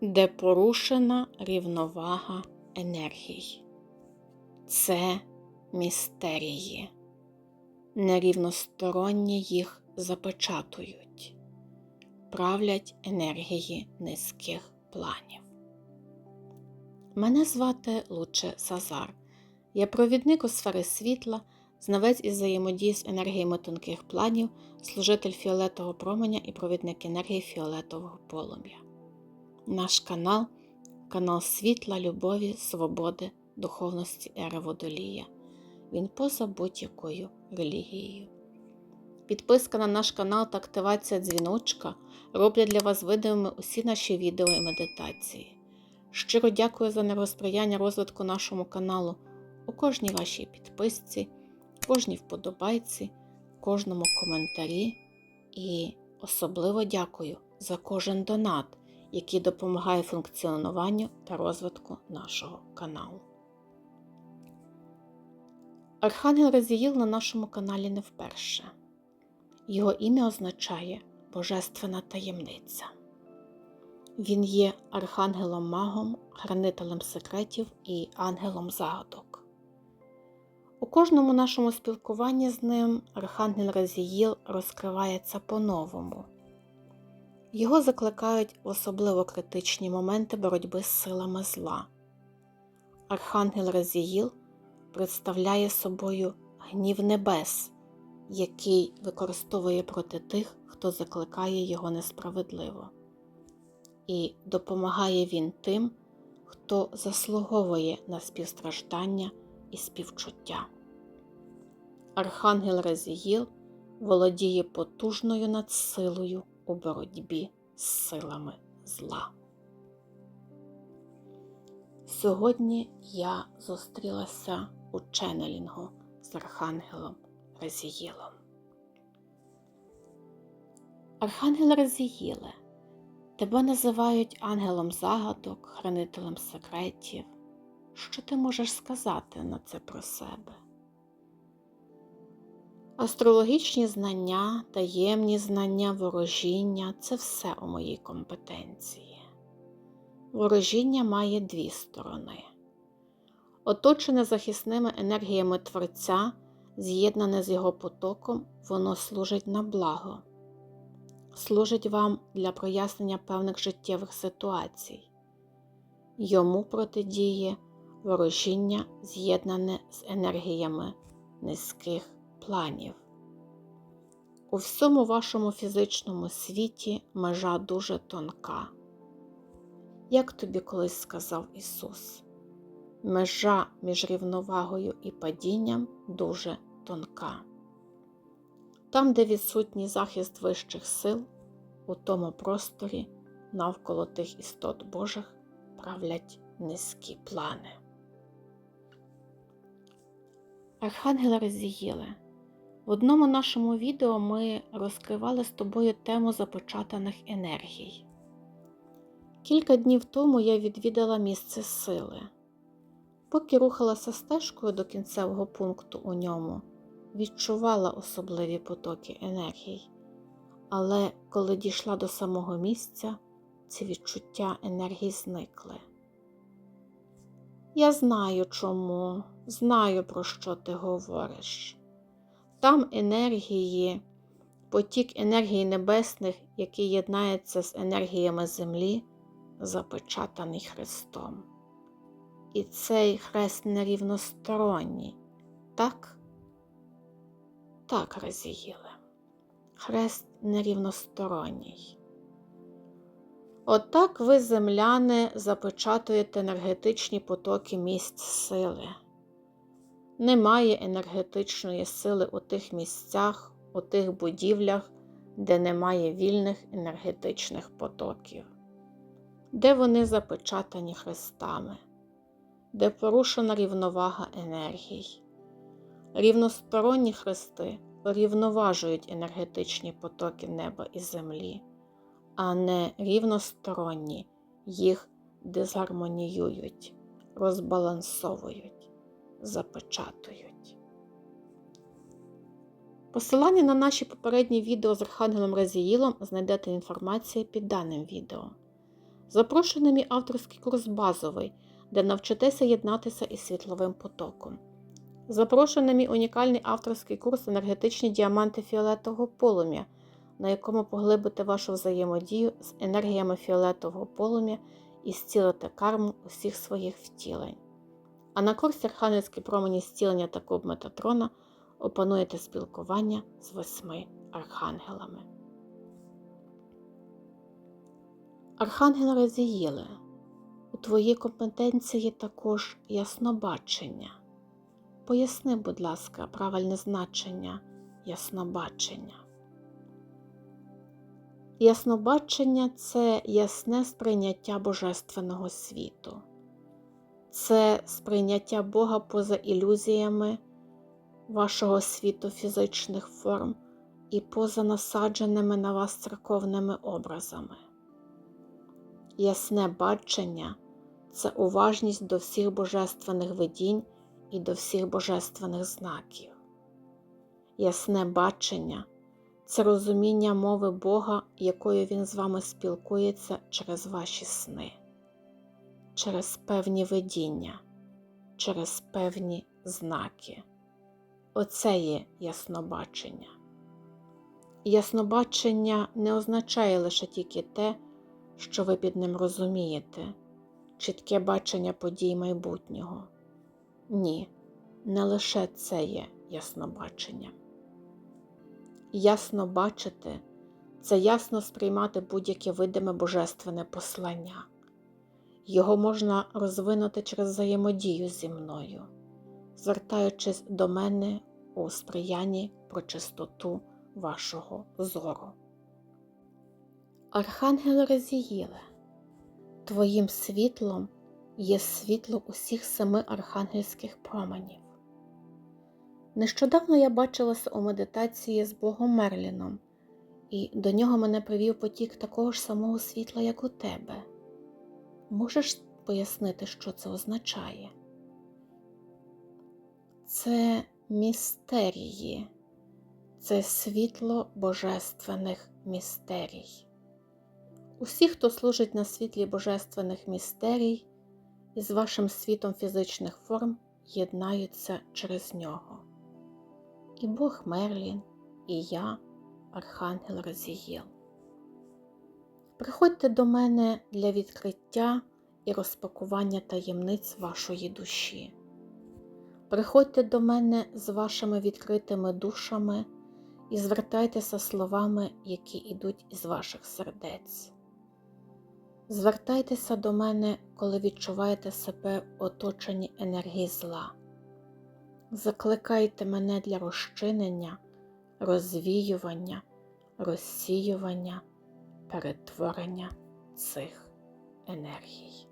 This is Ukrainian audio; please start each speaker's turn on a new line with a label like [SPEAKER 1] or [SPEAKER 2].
[SPEAKER 1] де порушена рівновага енергій. Це містерії. Нерівносторонні їх запечатують, правлять енергії низьких планів. Мене звати Луче Сазар. Я провідник у сфери світла, знавець із взаємодії з енергіями тонких планів, служитель фіолетового променя і провідник енергії фіолетового полум'я. Наш канал канал світла, любові, свободи, духовності ери водолія. Він поза будь-якою релігією. Підписка на наш канал та активація дзвіночка роблять для вас видимими усі наші відео і медитації. Щиро дякую за нерозприяння розвитку нашому каналу у кожній вашій підписці, кожній вподобайці, кожному коментарі і особливо дякую за кожен донат, який допомагає функціонуванню та розвитку нашого каналу. Архангел Разіїл на нашому каналі не вперше. Його ім'я означає Божественна таємниця. Він є архангелом-магом, хранителем секретів і ангелом загадок. У кожному нашому спілкуванні з ним Архангел Разіїл розкривається по-новому. Його закликають в особливо критичні моменти боротьби з силами зла. Архангел Разіїл представляє собою гнів небес, який використовує проти тих, хто закликає його несправедливо. І допомагає він тим, хто заслуговує на співстраждання і співчуття. Архангел Резіїл володіє потужною надсилою у боротьбі з силами зла. Сьогодні я зустрілася у ченнелінгу з Архангелом Резіїлом. Архангел Резіїле, тебе називають ангелом загадок, хранителем секретів. Що ти можеш сказати на це про себе? Астрологічні знання, таємні знання, ворожіння це все у моїй компетенції. Ворожіння має дві сторони. Оточене захисними енергіями Творця, з'єднане з його потоком, воно служить на благо, служить вам для прояснення певних життєвих ситуацій. Йому протидіє ворожіння, з'єднане з енергіями низьких планів. У всьому вашому фізичному світі межа дуже тонка. Як тобі колись сказав Ісус, межа між рівновагою і падінням дуже тонка. Там, де відсутній захист вищих сил, у тому просторі навколо тих істот Божих правлять низькі плани. Архангела Резіїле, в одному нашому відео ми розкривали з тобою тему започатаних енергій. Кілька днів тому я відвідала місце сили. Поки рухалася стежкою до кінцевого пункту у ньому, відчувала особливі потоки енергій, але коли дійшла до самого місця, ці відчуття енергії зникли. Я знаю чому, знаю, про що ти говориш. Там енергії, потік енергії небесних, який єднається з енергіями землі, запечатаний Христом. І цей хрест нерівносторонній, так? Так, Разіїле. Хрест нерівносторонній. Отак ви, земляни, запечатуєте енергетичні потоки місць сили. Немає енергетичної сили у тих місцях, у тих будівлях, де немає вільних енергетичних потоків, де вони запечатані хрестами, де порушена рівновага енергій. Рівносторонні хрести рівноважують енергетичні потоки неба і землі, а не рівносторонні їх дезгармоніюють, розбалансовують, запечатують. Посилання на наші попередні відео з Архангелом Разіїлом знайдете інформацію під даним відео. Запрошую на мій авторський курс базовий, де навчитеся єднатися із світловим потоком. Запрошую на мій унікальний авторський курс енергетичні діаманти фіолетового полум'я, на якому поглибите вашу взаємодію з енергіями фіолетового полум'я і зцілите карму усіх своїх втілень. А на курсі Архангельські промені зцілення та куб Метатрона опануєте спілкування з восьми архангелами. Архангел Разіїле, у твоїй компетенції також яснобачення. Поясни, будь ласка, правильне значення яснобачення. Яснобачення це ясне сприйняття Божественного світу, це сприйняття Бога поза ілюзіями вашого світу фізичних форм і поза насадженими на вас церковними образами. Ясне бачення це уважність до всіх божественних видінь і до всіх божественних знаків. Ясне бачення це розуміння мови Бога, якою Він з вами спілкується через ваші сни, через певні видіння, через певні знаки. Оце є яснобачення. Яснобачення не означає лише тільки те, що ви під ним розумієте, чітке бачення подій майбутнього. Ні, не лише це є яснобачення. Ясно бачити це ясно сприймати будь-яке видиме божественне послання. Його можна розвинути через взаємодію зі мною, звертаючись до мене у сприянні про чистоту вашого зору. Архангел Резіїле, Твоїм світлом є світло усіх семи архангельських променів. Нещодавно я бачилася у медитації з Богом Мерліном, і до нього мене привів потік такого ж самого світла, як у тебе. Можеш пояснити, що це означає? Це містерії, це світло божественних містерій. Усі, хто служить на світлі божественних містерій, із вашим світом фізичних форм єднаються через нього. І Бог Мерлін, і я, Архангел Розієл. Приходьте до мене для відкриття і розпакування таємниць вашої душі. Приходьте до мене з вашими відкритими душами і звертайтеся словами, які йдуть із ваших сердець. Звертайтеся до мене, коли відчуваєте себе в оточенні енергії зла. Закликайте мене для розчинення, розвіювання, розсіювання, перетворення цих енергій.